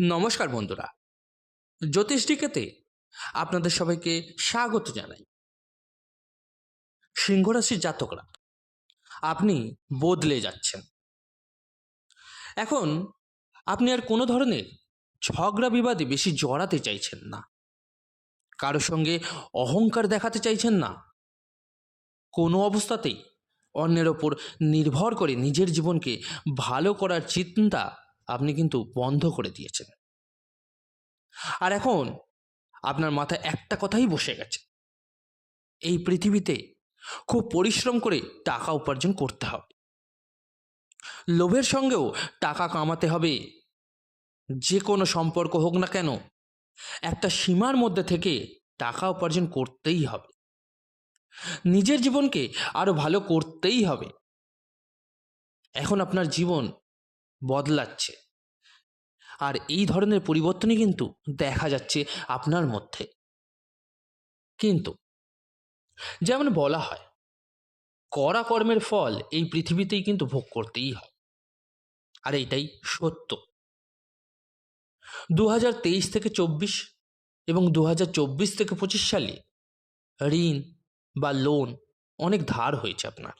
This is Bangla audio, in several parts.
নমস্কার বন্ধুরা। জ্যোতিষটিকেতে আপনাদের সবাইকে স্বাগত জানাই। সিংহরাশির জাতকরা, আপনি বদলে যাচ্ছেন। এখন আপনি আর কোনো ধরনের ঝগড়া বিবাদে বেশি জড়াতে চাইছেন না। কারও সঙ্গে অহংকার দেখাতে চাইছেন না। কোনো অবস্থাতেই অন্যের ওপর নির্ভর করে নিজের জীবনকে ভালো করার চিন্তা আপনি কিন্তু বন্ধ করে দিয়েছেন। আর এখন আপনার মাথায় একটা কথাই বসে গেছে। এই পৃথিবীতে খুব পরিশ্রম করে টাকা উপার্জন করতে হবে। লোভের সঙ্গেও টাকা কামাতে হবে। যে কোনো সম্পর্ক হোক না কেন, একটা সীমার মধ্যে থেকে টাকা উপার্জন করতেই হবে। নিজের জীবনকে আরও ভালো করতেই হবে। এখন আপনার জীবন বদলাচ্ছে। আর এই ধরনের পরিবর্তনই কিন্তু দেখা যাচ্ছে আপনার মধ্যে। কিন্তু যেমন বলা হয়, করা কর্মের ফল এই পৃথিবীতেই কিন্তু ভোগ করতেই হয়। আর এইটাই সত্য। দু হাজার তেইশ থেকে চব্বিশ এবং দু হাজার চব্বিশ থেকে পঁচিশ সালে ঋণ বা লোন অনেক ধার হয়েছে আপনার।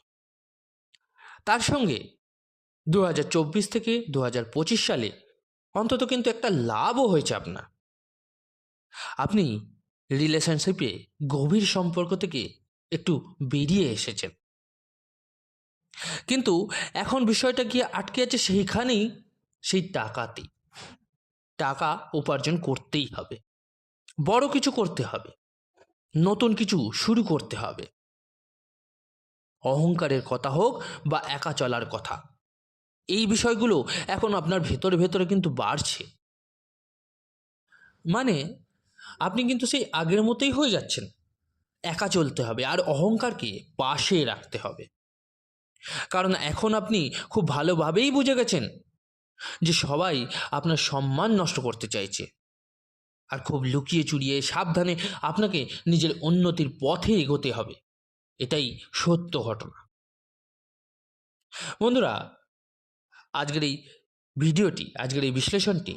তার সঙ্গে দু হাজার চব্বিশ থেকে দু হাজার পঁচিশ সালে অন্তত কিন্তু একটা লাভও হয়েছে আপনার। আপনি রিলেশনশিপে গভীর সম্পর্ক থেকে একটু বেরিয়ে এসেছেন। কিন্তু এখন বিষয়টা গিয়ে আটকে আছে সেইখানেই সেই টাকাতেই টাকা উপার্জন করতেই হবে। বড় কিছু করতে হবে। নতুন কিছু শুরু করতে হবে। অহংকারের কথা হোক বা একা চলার কথা। এই বিষয়গুলো এখন আপনার ভেতরে ভেতরে কিন্তু বাড়ছে। মানে আপনি কিন্তু সেই আগের মতোই হয়ে যাচ্ছেন। একা চলতে হবে, আর অহংকারকে পাশে রাখতে হবে। কারণ এখন আপনি খুব ভালোভাবেই বুঝে গেছেন যে সবাই আপনার সম্মান নষ্ট করতে চাইছে। আর খুব লুকিয়ে চুরিয়ে সাবধানে আপনাকে নিজের উন্নতির পথে এগোতে হবে। এটাই সত্য ঘটনা। বন্ধুরা আজকের এই ভিডিওটি, আজকের এই বিশ্লেষণটি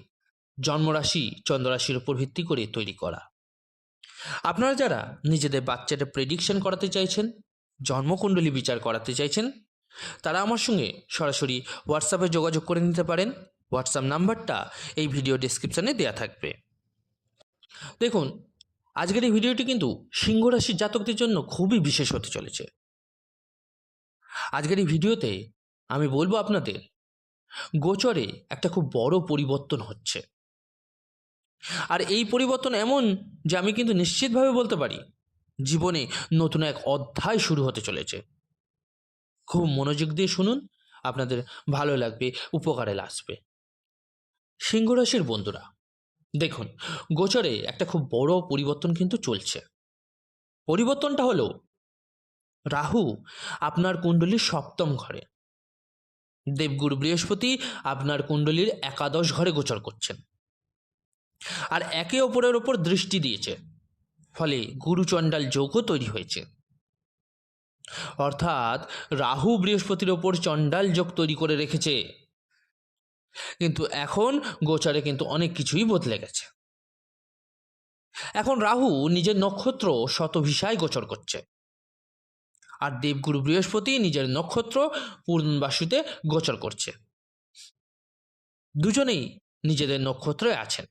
জন্মরাশি, চন্দ্ররাশির উপর ভিত্তি করে তৈরি করা। আপনারা যারা নিজেদের বাচ্চাটা প্রেডিকশন করাতে চাইছেন, জন্মকুণ্ডলী বিচার করাতে চাইছেন, তারা আমার সঙ্গে সরাসরি হোয়াটসঅ্যাপে যোগাযোগ করে নিতে পারেন। হোয়াটসঅ্যাপ নাম্বারটা এই ভিডিও ডিসক্রিপশানে দেওয়া থাকবে। দেখুন, আজকের এই ভিডিওটি কিন্তু সিংহ রাশির জাতকদের জন্য খুবই বিশেষ হতে চলেছে। আজকের এই ভিডিওতে আমি বলব আপনাদের গোচরে একটা খুব বড় পরিবর্তন হচ্ছে। আর এই পরিবর্তন এমন যে আমি কিন্তু নিশ্চিতভাবে বলতে পারি, জীবনে নতুন এক অধ্যায় শুরু হতে চলেছে। খুব মনোযোগ দিয়ে শুনুন, আপনাদের ভালো লাগবে, উপকারে আসবে। সিংহরাশির বন্ধুরা, দেখুন, গোচরে একটা খুব বড় পরিবর্তন কিন্তু চলছে। পরিবর্তনটা হলো, রাহু আপনার কুণ্ডলীর সপ্তম ঘরে। দেবগুরু বৃহস্পতি আপনার কুণ্ডলীর একাদশ ঘরে গোচর করছেন। আর একে অপরের ওপর দৃষ্টি দিয়েছে। ফলে গুরুচণ্ডাল যোগও তৈরি হয়েছে। অর্থাৎ রাহু বৃহস্পতির ওপর চণ্ডাল যোগ তৈরি করে রেখেছে। কিন্তু এখন গোচারে কিন্তু অনেক কিছুই বদলে গেছে। এখন রাহু নিজের নক্ষত্র শতভিসায় গোচর করছে। আর দেবগুরু বৃহস্পতি নিজের নক্ষত্র পূর্ণবাসুতে গোচর করছে। দুজনেই নিজেদের নক্ষত্রে আছেন।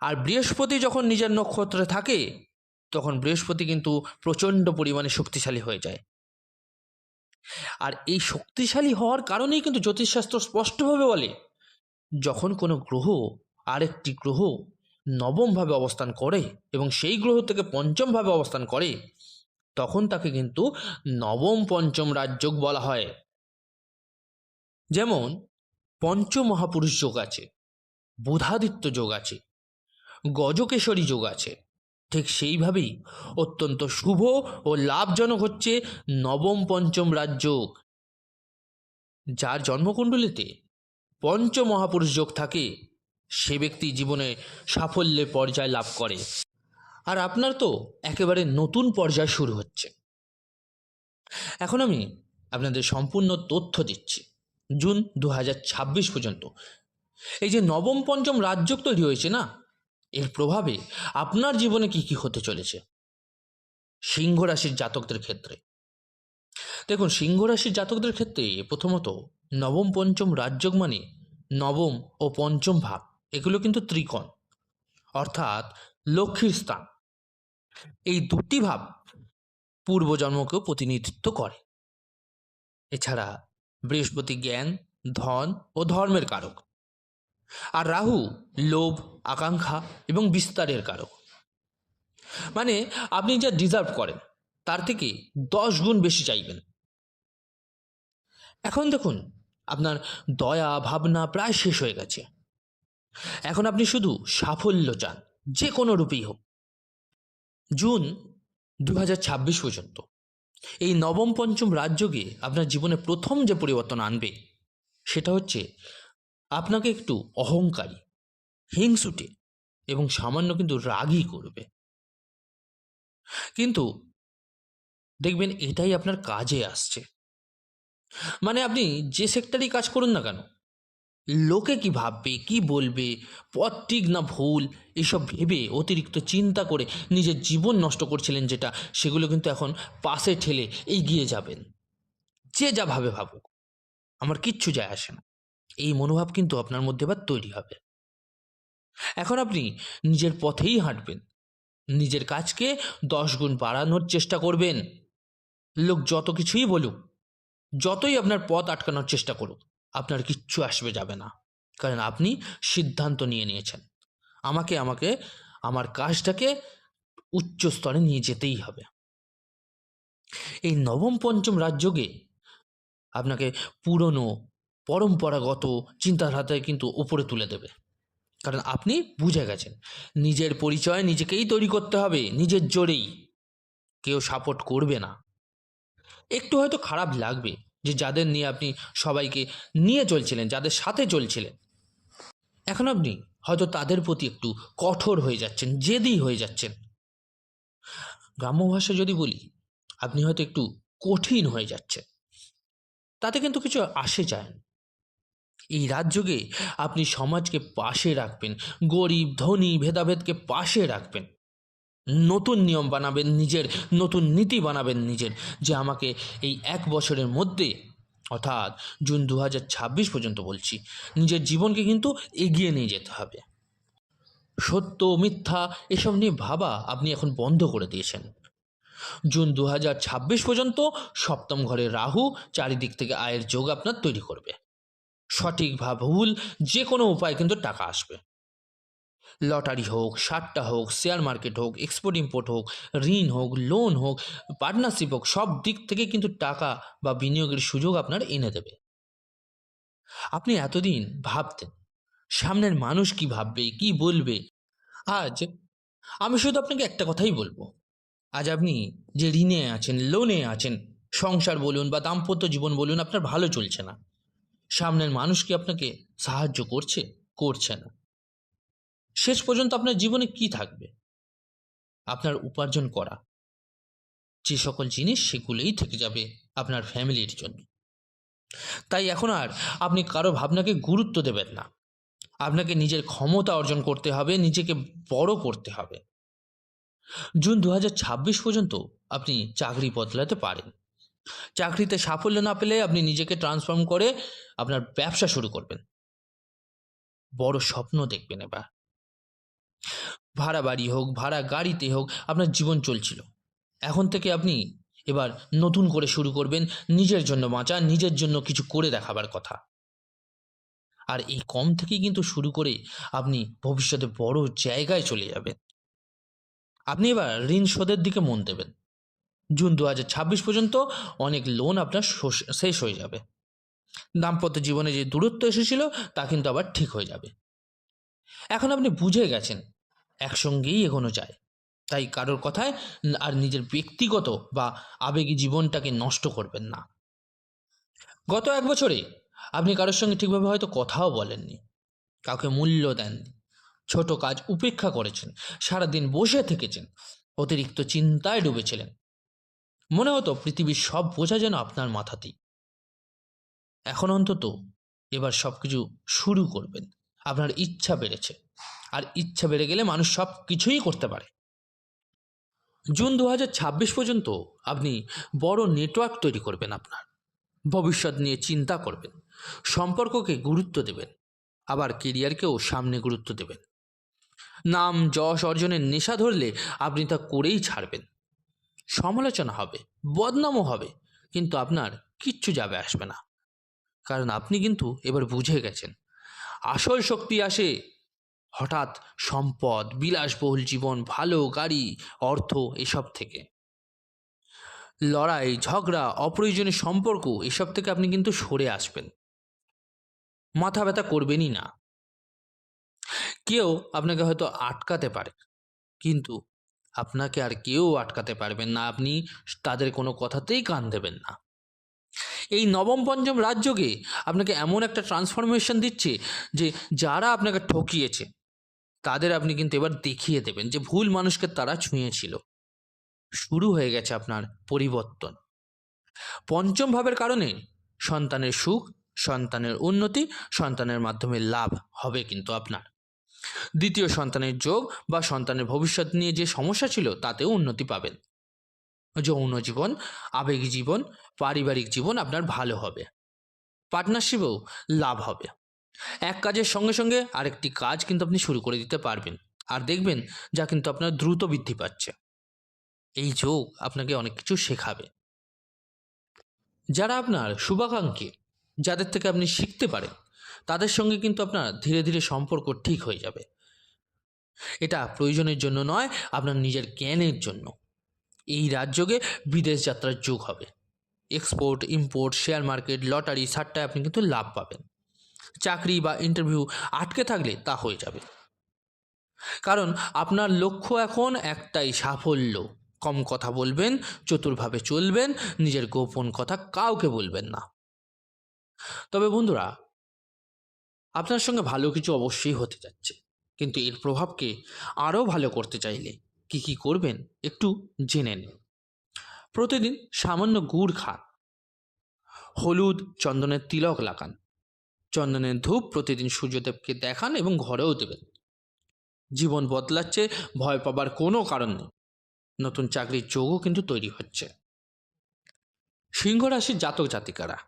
আর বৃহস্পতি যখন নিজের নক্ষত্রে থাকে, তখন বৃহস্পতি কিন্তু প্রচণ্ড পরিমাণে শক্তিশালী হয়ে যায়। আর এই শক্তিশালী হওয়ার কারণেই কিন্তু জ্যোতিষশাস্ত্র স্পষ্টভাবে বলে, যখন কোনো গ্রহ আরেকটি গ্রহ নবমভাবে অবস্থান করে এবং সেই গ্রহ থেকে পঞ্চমভাবে অবস্থান করে তখন তাকে কিন্তু নবম পঞ্চম রাজযোগ বলা হয়। যেমন, পঞ্চমহাপুরুষ যোগ আছে, বুধাদিত্য যোগ আছে, গজকেশরী যোগ আছে। ঠিক সেইভাবেই অত্যন্ত শুভ ও লাভজনক হচ্ছে নবম পঞ্চম রাজযোগ। যার জন্মকুণ্ডলিতে পঞ্চমহাপুরুষ যোগ থাকে, সে ব্যক্তি জীবনে সাফল্যের পর্যায় লাভ করে। আর আপনার তো একেবারে নতুন পর্যায় শুরু হচ্ছে। এখন আমি আপনাদের সম্পূর্ণ তথ্য দিচ্ছি। জুন দু হাজার ছাব্বিশ পর্যন্ত। এই যে নবম পঞ্চম রাজযোগ তৈরি হয়েছে না, এর প্রভাবে আপনার জীবনে কি কি হতে চলেছে? সিংহ রাশির জাতকদের ক্ষেত্রে। দেখুন, সিংহ রাশির জাতকদের ক্ষেত্রে প্রথমত নবম পঞ্চম রাজযোগ মানে নবম ও পঞ্চম ভাব, এগুলো কিন্তু ত্রিকোণ, অর্থাৎ লক্ষ্মীর স্থান। এই দুটি ভাব পূর্বজন্মকেও প্রতিনিধিত্ব করে। এছাড়া বৃহস্পতি জ্ঞান, ধন ও ধর্মের কারক। আর রাহু লোভ, আকাঙ্ক্ষা এবং বিস্তারের কারক। মানে আপনি যা ডিজার্ভ করেন, তার থেকে দশ গুণ বেশি চাইবেন। এখন দেখুন, আপনার দয়া, ভাবনা প্রায় শেষ হয়ে গেছে। এখন আপনি শুধু সাফল্য চান, যে কোনো রূপেই হোক। জুন দু হাজার ছাব্বিশ পর্যন্ত। এই নবম পঞ্চম রাজযোগে আপনার জীবনে প্রথম যে পরিবর্তন আনবে, সেটা হচ্ছে আপনাকে একটু অহংকারী, হিংসুটে এবং সামান্য কিন্তু রাগই করবে। কিন্তু দেখবেন এটাই আপনার কাজে আসছে। মানে আপনি যে সেক্টরেই কাজ করুন না কেন লোকে কি ভাববে, কি বলবে? পথ ঠিক না ভুল? এসব ভেবে অতিরিক্ত চিন্তা করে নিজের জীবন নষ্ট করছিলেন যেটা, সেগুলো কিন্তু এখন পাশে ঠেলে এগিয়ে যাবেন। যে যা ভাবে ভাবুক। আমার কিচ্ছু যায় আসে না। এই মনোভাব কিন্তু আপনার মধ্যে এবার তৈরি হবে। এখন আপনি নিজের পথেই হাঁটবেন। নিজের কাজকে দশ গুণ বাড়ানোর চেষ্টা করবেন। লোক যত কিছুই বলুক, যতই আপনার পথ আটকানোর চেষ্টা করুক আপনার কিচ্ছু আসবে যাবে না। কারণ আপনি সিদ্ধান্ত নিয়ে নিয়েছেন। আমাকে আমাকে, আমার কাজটাকে উচ্চ স্তরে নিয়ে যেতেই হবে। এই নবম, পঞ্চম রাজযোগে আপনাকে পুরনো, পরম্পরাগত চিন্তাধারাতে কিন্তু ওপরে তুলে দেবে। কারণ আপনি বুঝে গেছেন, নিজের পরিচয় নিজেকেই তৈরি করতে হবে, নিজের জোরেই। কেউ সাপোর্ট করবে না। একটু হয়তো খারাপ লাগবে যে যাদের নিয়ে আপনি সবাইকে নিয়ে চলছিলেন, যাদের সাথে চলছিলেন। এখন আপনি হয়তো তাদের প্রতি একটু কঠোর হয়ে যাচ্ছেন, জেদি হয়ে যাচ্ছেন। গ্রাম্য ভাষা যদি বলি, আপনি হয়তো একটু কঠিন হয়ে যাচ্ছেন। তাতে কিন্তু কিছু আসে যায় না। এই রাজ্যকে আপনি সমাজকে পাশে রাখবেন, গরিব, ধনী, ভেদাভেদকে পাশে রাখবেন। নতুন নিয়ম বানাবেন নিজের, নতুন নীতি বানাবেন নিজের, যে আমাকে এই এক বছরের মধ্যে, অর্থাৎ জুন দু হাজার ছাব্বিশ পর্যন্ত বলছি, নিজের জীবনকে কিন্তু এগিয়ে নিয়ে যেতে হবে। সত্য, মিথ্যা, এসব নিয়ে ভাবা আপনি এখন বন্ধ করে দিয়েছেন। জুন দু হাজার ছাব্বিশ পর্যন্ত সপ্তম ঘরে রাহু চারিদিক থেকে আয়ের যোগ আপনার তৈরি করবে। সঠিক বা ভুল যে কোনো উপায় কিন্তু টাকা আসবে। লটারি হোক, সাট্টা হোক, শেয়ার মার্কেট হোক এক্সপোর্ট ইম্পোর্ট হোক, ঋণ হোক লোন হোক পার্টনারশিপ হোক, সব দিক থেকে কিন্তু টাকা বা বিনিয়োগের সুযোগ আপনার এনে দেবে। আপনি এতদিন ভাবতেন, সামনের মানুষ কি ভাববে, কি বলবে? আজ আমি শুধু আপনাকে একটা কথাই বলব। আজ আপনি যে ঋণে আছেন লোনে আছেন, সংসার বলুন বা দাম্পত্য জীবন বলুন, আপনার ভালো চলছে না। সামনের মানুষ কি আপনাকে সাহায্য করছে? করছে না। শেষ পর্যন্ত আপনার জীবনে কি থাকবে? আপনার উপার্জন করা। যে সকল জিনিস সেগুলোই থেকে যাবে আপনার ফ্যামিলির জন্য। তাই এখন আর আপনি কারও ভাবনাকে গুরুত্ব দেবেন না। আপনাকে নিজের ক্ষমতা অর্জন করতে হবে, নিজেকে বড় করতে হবে। জুন দু হাজার ছাব্বিশ পর্যন্ত আপনি চাকরি বদলাতে পারেন। চাকরিতে সাফল্য না পেলে আপনি নিজেকে ট্রান্সফর্ম করে আপনার ব্যবসা শুরু করবেন। বড় স্বপ্ন দেখবেন এবার। ভাড়া বাড়ি হোক, ভাড়া গাড়িতে হোক, আপনার জীবন চলছিল। এখন থেকে আপনি এবার নতুন করে শুরু করবেন, নিজের জন্য বাঁচা নিজের জন্য কিছু করে দেখাবার কথা। আর এই কম থেকেই কিন্তু শুরু করে আপনি ভবিষ্যতে বড় জায়গায় চলে যাবেন। আপনি এবার ঋণ শোধের দিকে মন দেবেন। জুন দু হাজার ছাব্বিশ পর্যন্ত অনেক লোন আপনার শোষ- শেষ হয়ে যাবে। দাম্পত্য জীবনে যে দূরত্ব এসেছিল, তা কিন্তু আবার ঠিক হয়ে যাবে। এখন আপনি বুঝে গেছেন একসঙ্গেই এগোনো যায়। তাই কারোর কথায় আর নিজের ব্যক্তিগত বা আবেগী জীবনটাকে নষ্ট করবেন না। গত এক বছরে আপনি কারোর সঙ্গে ঠিকভাবে হয়তো কথাও বলেননি, কাউকে মূল্য দেননি, ছোট কাজ উপেক্ষা করেছেন, সারাদিন বসে থেকেছেন, অতিরিক্ত চিন্তায় ডুবেছিলেন। মনে হতো পৃথিবীর সব বোঝা যেন আপনার মাথাতেই। এখন অন্তত এবার সব কিছু শুরু করবেন। আপনার ইচ্ছা বেড়েছে। আর ইচ্ছা বেড়ে গেলে মানুষ সব কিছুই করতে পারে। জুন দু পর্যন্ত আপনি বড় নেটওয়ার্ক তৈরি করবেন আপনার। ভবিষ্যৎ নিয়ে চিন্তা করবেন। সম্পর্ককে গুরুত্ব দেবেন। আবার কেরিয়ারকেও সামনে গুরুত্ব দেবেন। নাম, যশ অর্জনের নেশা ধরলে আপনি তা করেই ছাড়বেন। সমালোচনা হবে, বদনামও হবে, কিন্তু আপনার কিচ্ছু যাবে আসবে না। কারণ আপনি কিন্তু এবার বুঝে গেছেন আসল শক্তি আসে। হঠাৎ সম্পদ, বিলাসবহুল জীবন, ভালো গাড়ি, অর্থ এসব থেকে। লড়াই, ঝগড়া, অপ্রয়োজনীয় সম্পর্ক এসব থেকে আপনি কিন্তু সরে আসবেন। মাথা ব্যথা করবেনই না। কেউ আপনাকে হয়তো আটকাতে পারে, কিন্তু আপনাকে আর কেউ আটকাতে পারবেন না। আপনি তাদের কোনো কথাতেই কান দেবেন না। এই নবম পঞ্চম রাজ্যকে আপনাকে এমন একটা ট্রান্সফরমেশন দিচ্ছে যে যারা আপনাকে ঠকিয়েছে, তাদের আপনি কিন্তু এবার দেখিয়ে দেবেন যে ভুল মানুষকে তারা ছুঁয়েছিল। শুরু হয়ে গেছে আপনার পরিবর্তন। পঞ্চম ভাবের কারণে সন্তানের সুখ, সন্তানের উন্নতি, সন্তানের মাধ্যমে লাভ হবে কিন্তু আপনার। দ্বিতীয় সন্তানের যোগ বা সন্তানের ভবিষ্যৎ নিয়ে যে সমস্যা ছিল, তাতেও উন্নতি পাবেন। যৌন জীবন, আবেগ জীবন, পারিবারিক জীবন আপনার ভালো হবে। পার্টনারশিপেও লাভ হবে। এক কাজের সঙ্গে সঙ্গে আরেকটি কাজ কিন্তু আপনি শুরু করে দিতে পারবেন। আর দেখবেন যা কিন্তু আপনার দ্রুত বৃদ্ধি পাচ্ছে। এই যোগ আপনাকে অনেক কিছু শেখাবে। যারা আপনার শুভাকাঙ্ক্ষী, যাদের থেকে আপনি শিখতে পারেন, তাদের সঙ্গে কিন্তু আপনার ধীরে ধীরে সম্পর্ক ঠিক হয়ে যাবে। এটা প্রয়োজনের জন্য নয়, আপনার নিজের জ্ঞানের জন্য। এই রাজযোগে বিদেশ যাত্রার যোগ হবে। Export import share market lottery সারটায় আপনি কিন্তু লাভ পাবেন। চাকরি বা ইন্টারভিউ আটকে থাকলে তা হয়ে যাবে। কারণ আপনার লক্ষ্য এখন একটাই সাফল্য। কম কথা বলবেন, চতুরভাবে চলবেন, নিজের গোপন কথা কাউকে বলবেন না। তবে বন্ধুরা, আপনার সঙ্গে ভালো কিছু অবশ্যই হতে যাচ্ছে। কিন্তু এর প্রভাবকে আরও ভালো করতে চাইলে কি কি করবেন? একটু জেনে নিন। প্রতিদিন সামান্য গুড় খান। হলুদ, চন্দনের তিলক লাগান। চন্দনের ধূপ প্রতিদিন সূর্যদেবকে দেখান এবং ঘরেও দেবেন। জীবন বদলাচ্ছে, ভয় পাবার কোনো কারণ নেই। নতুন চাকরির যোগও কিন্তু তৈরি হচ্ছে। সিংহ রাশির জাতক জাতিকারা,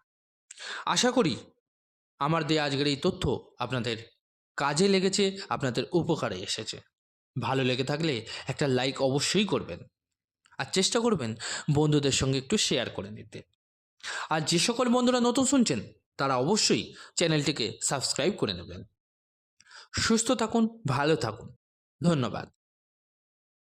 আশা করি আমার দেয়া আজকের এই তথ্য আপনাদের কাজে লেগেছে, আপনাদের উপকারে এসেছে। ভালো লেগে থাকলে একটা লাইক অবশ্যই করবেন। আর চেষ্টা করবেন বন্ধুদের সঙ্গে একটু শেয়ার করে নিতে আর যে সকল বন্ধুরা নতুন শুনছেন, তারা অবশ্যই চ্যানেলটিকে সাবস্ক্রাইব করে নেবেন। সুস্থ থাকুন, ভালো থাকুন। ধন্যবাদ।